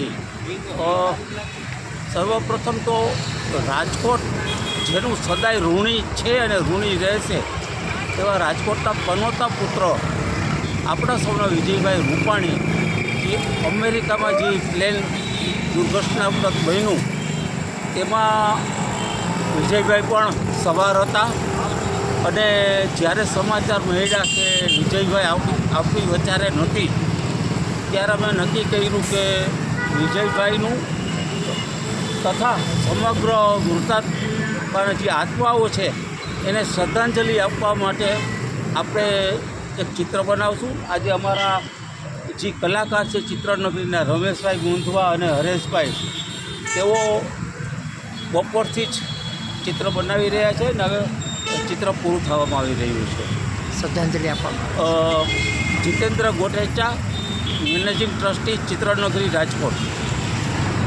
નથી. સર્વપ્રથમ તો રાજકોટ જેનું સદાય ઋણી છે અને ઋણી રહેશે તેવા રાજકોટના પનોતા પુત્ર આપણા સૌના વિજયભાઈ રૂપાણી જે અમેરિકામાં જે પ્લેન દુર્ઘટનાગ્રસ્ત બન્યું, તેમાં વિજયભાઈ પણ સવાર હતા અને જ્યારે સમાચાર મળ્યા કે વિજયભાઈ આપણી આપણી વચારે નથી, ત્યારે અમે નક્કી કર્યું કે વિજયભાઈનું તથા સમગ્ર મૃતાત્માના જે આત્માઓ છે એને શ્રદ્ધાંજલિ આપવા માટે આપણે એક ચિત્ર બનાવશું. આજે અમારા જે કલાકાર છે ચિત્રનગરીના રમેશભાઈ ગુંધવા અને હરેશભાઈ તેઓ બપોરથી જ ચિત્ર બનાવી રહ્યા છે અને હવે ચિત્ર પૂરું થવામાં આવી રહ્યું છે. શ્રદ્ધાંજલિ આપવામાં જીતેન્દ્ર ગોટેચા મેનેજિંગ ટ્રસ્ટી ચિત્રનગરી રાજકોટ.